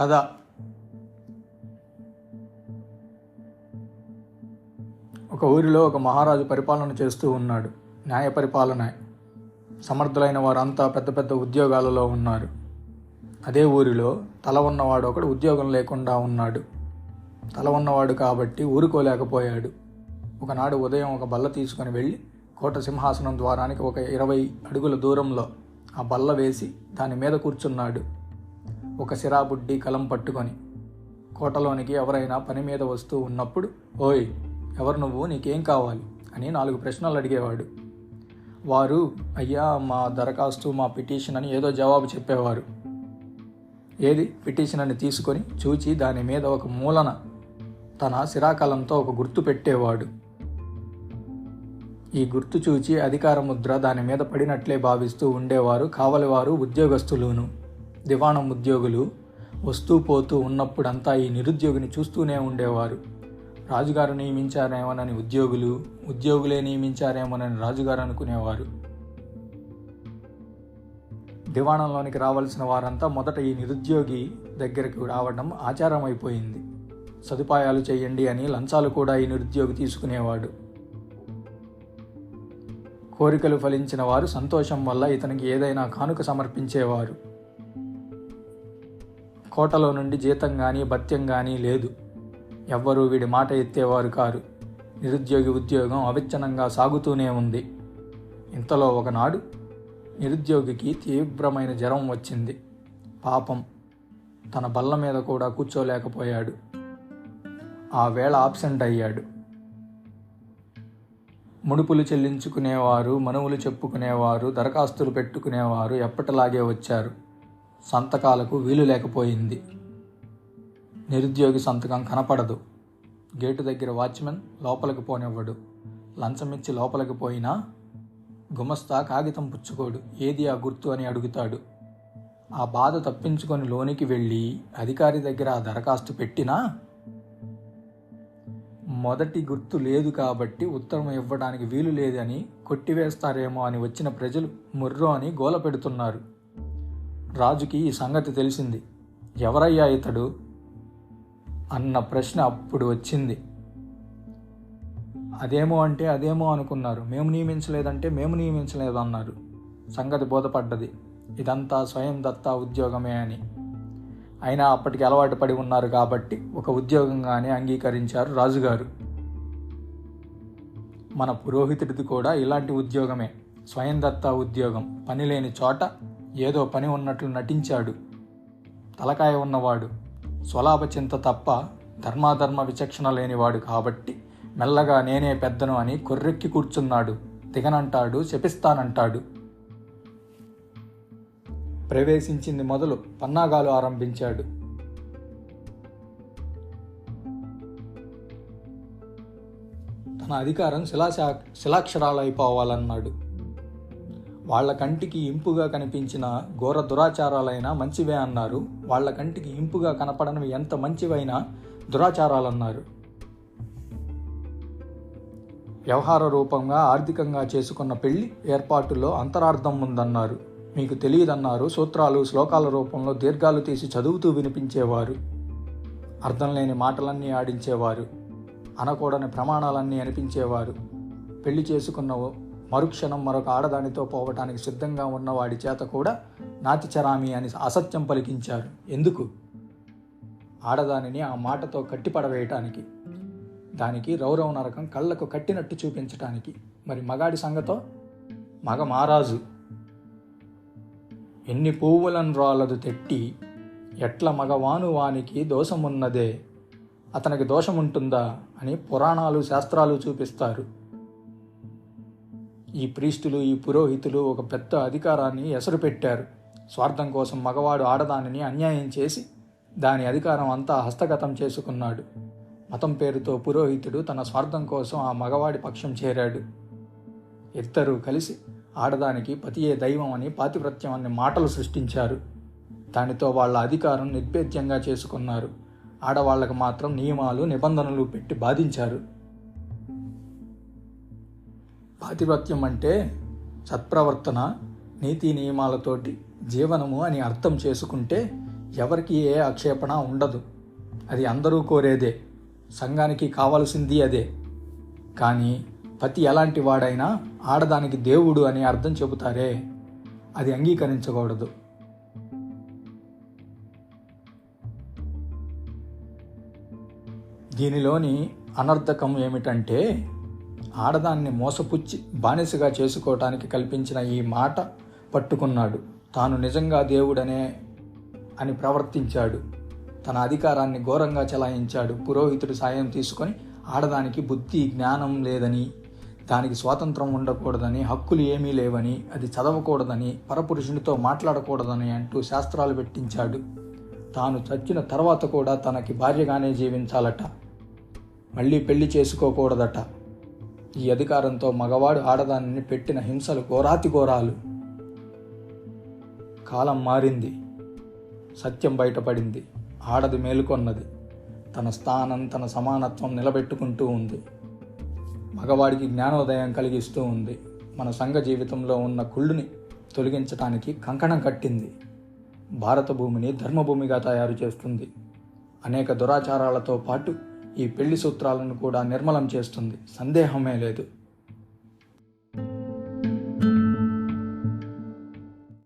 కథ. ఒక ఊరిలో ఒక మహారాజు పరిపాలన చేస్తూ ఉన్నాడు. న్యాయ పరిపాలన. సమర్థులైన వారంతా పెద్ద పెద్ద ఉద్యోగాలలో ఉన్నారు. అదే ఊరిలో తల ఉన్నవాడు ఒకడు ఉద్యోగం లేకుండా ఉన్నాడు. తల ఉన్నవాడు కాబట్టి ఊరుకోలేకపోయాడు. ఒకనాడు ఉదయం ఒక బల్ల తీసుకొని వెళ్ళి కోట సింహాసనం ద్వారానికి ఒక ఇరవై అడుగుల దూరంలో ఆ బల్ల వేసి దాని మీద కూర్చున్నాడు. ఒక సిరాబుడ్డి కలం పట్టుకొని కోటలోనికి ఎవరైనా పని మీద వస్తూ ఉన్నప్పుడు ఓయ్ ఎవరు నువ్వు? నీకేం కావాలి? అని నాలుగు ప్రశ్నలు అడిగేవాడు. వారు అయ్యా మా దరఖాస్తు మా పిటిషన్ అని ఏదో జవాబు చెప్పేవారు. ఏది? పిటిషన్ అని తీసుకొని చూచి దాని మీద ఒక మూలన తన శిరాకాలంతో ఒక గుర్తు పెట్టేవాడు. ఈ గుర్తు చూచి అధికార ముద్ర దాని మీద పడినట్లే భావిస్తూ ఉండేవారు కావలివారు ఉద్యోగస్తులును. దివాణం ఉద్యోగులు వస్తూ పోతూ ఉన్నప్పుడంతా ఈ నిరుద్యోగిని చూస్తూనే ఉండేవారు. రాజుగారు నియమించారేమోనని ఉద్యోగులు ఉద్యోగులే నియమించారేమోనని రాజుగారు అనుకునేవారు. దివాణంలోనికి రావాల్సిన వారంతా మొదట ఈ నిరుద్యోగి దగ్గరకు రావడం ఆచారం అయిపోయింది సదుపాయాలు చేయండి అని లంచాలు కూడా ఈ నిరుద్యోగి తీసుకునేవాడు. కోరికలు ఫలించిన వారు సంతోషం వల్ల ఇతనికి ఏదైనా కానుక సమర్పించేవారు. కోటలో నుండి జీతం కానీ భత్యం కానీ లేదు. ఎవ్వరూ వీడి మాట ఎత్తేవారు కారు. నిరుద్యోగి ఉద్యోగం అవిచ్ఛనంగా సాగుతూనే ఉంది. ఇంతలో ఒకనాడు నిరుద్యోగికి తీవ్రమైన జ్వరం వచ్చింది. పాపం. తన బల్ల మీద కూడా కూర్చోలేకపోయాడు. ఆ వేళ ఆబ్సెంట్ అయ్యాడు. ముడుపులు చెల్లించుకునేవారు మనువులు చెప్పుకునేవారు దరఖాస్తులు పెట్టుకునేవారు ఎప్పటిలాగే వచ్చారు. సంతకాలకు వీలు లేకపోయింది. నిరుద్యోగి సంతకం కనపడదు. గేటు దగ్గర వాచ్మెన్ లోపలికి పోనివ్వడు. లంచమిచ్చి లోపలికి పోయినా గుమస్తా కాగితం పుచ్చుకోడు. ఏది ఆ గుర్తు అని అడుగుతాడు. ఆ బాధ తప్పించుకొని లోనికి వెళ్ళి అధికారి దగ్గర ఆ దరఖాస్తు పెట్టినా మొదటి గుర్తు లేదు కాబట్టి ఉత్తరం ఇవ్వడానికి వీలు లేదని కొట్టివేస్తారేమో అని వచ్చిన ప్రజలు ముర్రో అని గోల పెడుతున్నారు. రాజుకి ఈ సంగతి తెలిసింది. ఎవరయ్యా ఇతడు? అన్న ప్రశ్న అప్పుడు వచ్చింది. అదేమో అంటే అదేమో అనుకున్నారు. మేము నియమించలేదంటే మేము నియమించలేదు అన్నారు సంగతి బోధపడ్డది. ఇదంతా స్వయం దత్తా ఉద్యోగమే అని. అయినా అప్పటికి అలవాటు పడి ఉన్నారు కాబట్టి ఒక ఉద్యోగంగానే అంగీకరించారు రాజుగారు. మన పురోహితుడిది కూడా ఇలాంటి ఉద్యోగమే. స్వయం దత్తా ఉద్యోగం. పని లేని చోట ఏదో పని ఉన్నట్లు నటించాడు. తలకాయ ఉన్నవాడు. స్వలాభ చింత తప్ప ధర్మాధర్మ విచక్షణ లేనివాడు కాబట్టి మెల్లగా నేనే పెద్దను అని కొర్రెక్కి కూర్చున్నాడు. దిగనంటాడు శపిస్తానంటాడు. ప్రవేశించింది మొదలు పన్నాగాలు ఆరంభించాడు. తన అధికారం శిలాశా శిలాక్షరాలైపోవాలన్నాడు వాళ్ళ కంటికి ఇంపుగా కనిపించిన ఘోర దురాచారాలైనా మంచివే అన్నారు. వాళ్ళ కంటికి ఇంపుగా కనపడనివి ఎంత మంచివైనా దురాచారాలన్నారు. వ్యవహార రూపంగా ఆర్థికంగా చేసుకున్న పెళ్ళి ఏర్పాటులో అంతరార్థం ఉందన్నారు. మీకు తెలియదన్నారు. సూత్రాలు శ్లోకాల రూపంలో దీర్ఘాలు తీసి చదువుతూ వినిపించేవారు. అర్థం లేని మాటలన్నీ ఆడించేవారు. అనకూడని ప్రమాణాలన్నీ అనిపించేవారు. పెళ్ళి చేసుకున్న మరుక్షణం మరొక ఆడదానితో పోవటానికి సిద్ధంగా ఉన్నవాడి చేత కూడా నాతిచరామి అని అసత్యం పలికించారు ఎందుకు? ఆడదానిని ఆ మాటతో కట్టిపడవేయటానికి దానికి రౌరవ నరకం కళ్ళకు కట్టినట్టు చూపించటానికి. మరి మగాడి సంగతో? మగ మారాజు. ఎన్ని పువ్వులను రాలదు తెట్టి ఎట్ల మగవాను వానికి దోషమున్నదే అతనికి దోషముంటుందా అని పురాణాలు శాస్త్రాలు చూపిస్తారు. ఈ ప్రీస్టులు ఈ పురోహితులు ఒక పెద్ద అధికారాన్ని ఎసరు పెట్టారు స్వార్థం కోసం మగవాడు ఆడదానిని అన్యాయం చేసి దాని అధికారం అంతా హస్తగతం చేసుకున్నాడు. మతం పేరుతో పురోహితుడు తన స్వార్థం కోసం ఆ మగవాడి పక్షం చేరాడు. ఇద్దరూ కలిసి ఆడదానికి పతియే దైవం అని పాతివ్రత్యం అనే మాటలు సృష్టించారు. దానితో వాళ్ళ అధికారం నిర్భేద్యంగా చేసుకున్నారు. ఆడవాళ్ళకు మాత్రం నియమాలు నిబంధనలు పెట్టి బాధించారు. ఆధిపత్యం అంటే సత్ప్రవర్తన నీతి నియమాలతోటి జీవనము అని అర్థం చేసుకుంటే ఎవరికి ఏ ఆక్షేపణ ఉండదు. అది అందరూ కోరేదే. సంఘానికి కావాల్సింది అదే. కానీ పతి ఎలాంటి వాడైనా ఆడదానికి దేవుడు అని అర్థం చెబుతారే. అది అంగీకరించకూడదు. దీనిలోని అనర్థకం ఏమిటంటే ఆడదాన్ని మోసపుచ్చి బానిసగా చేసుకోవటానికి కల్పించిన ఈ మాట పట్టుకున్నాడు. తాను నిజంగా దేవుడనే అని ప్రవర్తించాడు. తన అధికారాన్ని ఘోరంగా చెలాయించాడు. పురోహితుడి సాయం తీసుకొని ఆడదానికి బుద్ధి జ్ఞానం లేదని దానికి స్వాతంత్రం ఉండకూడదని హక్కులు ఏమీ లేవని అది చదవకూడదని పరపురుషునితో మాట్లాడకూడదని అంటూ శాస్త్రాలు పెట్టించాడు. తాను చచ్చిన తర్వాత కూడా తనకి భార్యగానే జీవించాలట. మళ్ళీ పెళ్ళి చేసుకోకూడదట. ఈ అధికారంతో మగవాడు ఆడదానిని పెట్టిన హింసలు ఘోరాతి ఘోరాలు. కాలం మారింది. సత్యం బయటపడింది. ఆడది మేలుకొన్నది. తన స్థానం తన సమానత్వం నిలబెట్టుకుంటూ ఉంది. మగవాడికి జ్ఞానోదయం కలిగిస్తూ ఉంది. మన సంఘ జీవితంలో ఉన్న కుళ్ళుని తొలగించటానికి కంకణం కట్టింది. భారత భూమిని ధర్మభూమిగా తయారు చేస్తుంది. అనేక దురాచారాలతో పాటు ఈ పెళ్ళి సూత్రాలను కూడా నిర్మలం చేస్తుంది. సందేహమే లేదు.